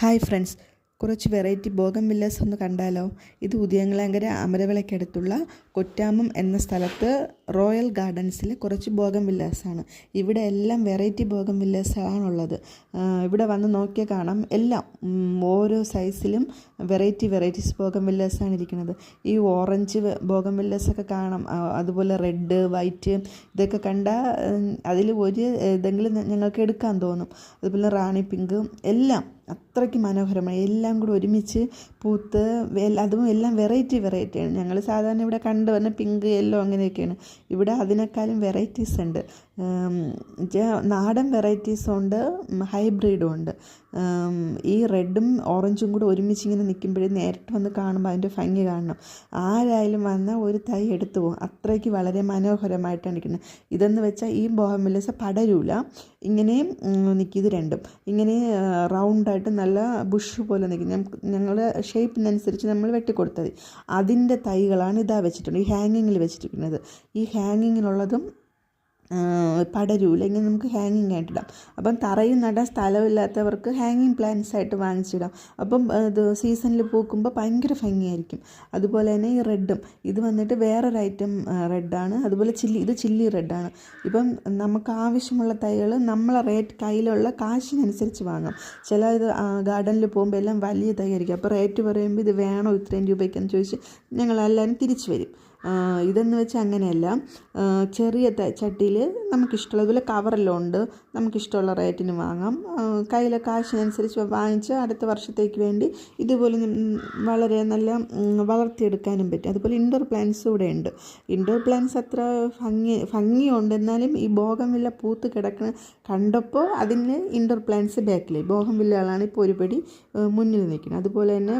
Hi friends. കുറച്ച് variety ബോഗം വില്ലേസ് ഒന്ന് കണ്ടാലോ? ഇത് ഉദയങ്ങളങ്കര അമരവിളക്കടുത്തുള്ള കൊറ്റാമം എന്ന സ്ഥലത്ത് റോയൽ ഗാർഡൻസിൽ കുറച്ച് ബോഗം വില്ലേസാണ് ഇവിടെ എല്ലാം വെറൈറ്റി ബോഗം വില്ലേസാണുള്ളത് ഇവിടെ വന്ന് നോക്കിയാൽ കാണാം. എല്ലാം ഓരോ സൈസിലും വെറൈറ്റി വെറൈറ്റീസ് ബോഗം വില്ലേസാണ് ഇരിക്കുന്നത്. ഈ ഓറഞ്ച് ബോഗം വില്ലേസൊക്കെ കാണാം. അതുപോലെ റെഡ് വൈറ്റ് ഇതൊക്കെ കണ്ടാൽ അതിൽ ഒരു ഇതെങ്കിലും ഞങ്ങൾക്ക് എടുക്കാൻ തോന്നും. അതുപോലെ റാണി പിങ്ക് എല്ലാം അത്രയ്ക്ക് മനോഹരമായി എല്ലാം കൂടി ഒരുമിച്ച് പൂത്ത് അതും എല്ലാം വെറൈറ്റി വെറൈറ്റിയാണ് ഞങ്ങൾ സാധാരണ ഇവിടെ കണ്ടു കണ്ടുവരുന്ന പിങ്ക് യെല്ലോ അങ്ങനെയൊക്കെയാണ്. ഇവിടെ അതിനേക്കാളും വെറൈറ്റീസ് ഉണ്ട്. നാടൻ വെറൈറ്റീസും ഉണ്ട് ഹൈബ്രിഡും ഉണ്ട്. ഈ റെഡും ഓറഞ്ചും കൂടി ഒരുമിച്ച് ഇങ്ങനെ നിൽക്കുമ്പോഴേ നേരിട്ട് വന്ന് കാണുമ്പോൾ അതിന്റെ ഭംഗി കാണണം. ആരായാലും വന്നാൽ ഒരു തൈ എടുത്തു പോകും. അത്രയ്ക്ക് വളരെ മനോഹരമായിട്ടാണ് ഇരിക്കുന്നത് ഇതെന്ന് വെച്ചാൽ ഈ ബോഹമില്ലസ് പടരൂല. ഇങ്ങനെ നിൽക്കും ഇത് രണ്ടും. ഇങ്ങനെ റൗണ്ടായിട്ട് നല്ല ബുഷ് പോലെ നിൽക്കും ഞങ്ങൾ ഷേപ്പിനനുസരിച്ച് നമ്മൾ വെട്ടിക്കൊടുത്തത്. അതിന്റെ തൈകളാണ് ഇതാ വെച്ചിട്ടുണ്ട്. ഈ ഹാങ്ങിങ്ങിൽ വെച്ചിരിക്കുന്നത്. ഈ ഹാങ്ങിങ്ങിനുള്ളതും പടരൂല. ഇങ്ങനെ നമുക്ക് ഹാങ്ങിങ് ആയിട്ടിടാം. അപ്പം തറയിൽ നടാൻ സ്ഥലമില്ലാത്തവർക്ക് ഹാങ്ങിങ് പ്ലാന്റ്സ് ആയിട്ട് വാങ്ങിച്ചിടാം. അപ്പം ഇത് സീസണിൽ പൂക്കുമ്പോൾ ഭയങ്കര ഭംഗിയായിരിക്കും. അതുപോലെ തന്നെ ഈ റെഡും. ഇത് വന്നിട്ട് വേറൊരു ഐറ്റം റെഡാണ് അതുപോലെ ചില്ലി ഇത് ചില്ലി റെഡാണ് ഇപ്പം നമുക്ക് ആവശ്യമുള്ള തൈകൾ നമ്മളെ റേറ്റ് കയ്യിലുള്ള കാശിനനുസരിച്ച് വാങ്ങാം. ചില ഇത് ഗാർഡനിൽ പോകുമ്പോൾ എല്ലാം വലിയ തൈ ആയിരിക്കും അപ്പോൾ റേറ്റ് പറയുമ്പോൾ ഇത് വേണോ ഇത്രയും രൂപയ്ക്കെന്ന് ചോദിച്ച് ഞങ്ങളെല്ലാവരും തിരിച്ചു വരും. ഇതെന്ന് വെച്ചാൽ അങ്ങനെയല്ല. ചെറിയ ചട്ടിയിൽ നമുക്കിഷ്ടമുള്ള അതുപോലെ കവറെല്ലാം ഉണ്ട്. നമുക്കിഷ്ടമുള്ള റേറ്റിന് വാങ്ങാം. കയ്യിലെ കാശിനനുസരിച്ച് വാങ്ങിച്ച് അടുത്ത വർഷത്തേക്ക് വേണ്ടി ഇതുപോലെ വളരെ നല്ല വളർത്തിയെടുക്കാനും പറ്റും. അതുപോലെ ഇൻഡോർ പ്ലാന്റ്സ് ഇവിടെ ഉണ്ട്. ഇൻഡോർ പ്ലാന്റ്സ് അത്ര ഭംഗി ഭംഗിയുണ്ട്. എന്നാലും ഈ ബോഗംവില്ല പൂത്ത് കിടക്കുന്ന കണ്ടപ്പോൾ അതിന് ഇൻഡോർ പ്ലാന്റ്സ് ബാക്കിലായി ബോഗംവില്ലകളാണ് ഇപ്പോൾ ഒരുപടി മുന്നിൽ നിൽക്കുന്നത് അതുപോലെ തന്നെ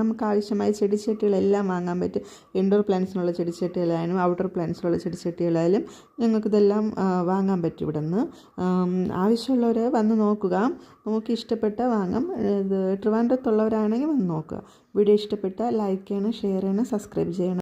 നമുക്ക് ആവശ്യമായ ചെടിച്ചട്ടികളെല്ലാം വാങ്ങാൻ പറ്റും. ഇൻഡോർ പ്ലാന്റ്സിനുള്ള ചെടിച്ചട്ടികളായാലും ഔട്ടർ പ്ലാന്റ്സിനുള്ള ചെടിച്ചട്ടികളായാലും ഞങ്ങൾക്കിതെല്ലാം വാങ്ങാൻ പറ്റും ഇവിടെ നിന്ന് ആവശ്യമുള്ളവർ വന്ന് നോക്കുക. നമുക്ക് ഇഷ്ടപ്പെട്ട വാങ്ങാം. ഇത് ട്രിവാൻഡ്രത്തുള്ളവരാണെങ്കിൽ വന്ന് നോക്കുക. വീഡിയോ ഇഷ്ടപ്പെട്ട ലൈക്ക് ചെയ്യണം ഷെയർ ചെയ്യണം സബ്സ്ക്രൈബ് ചെയ്യണം.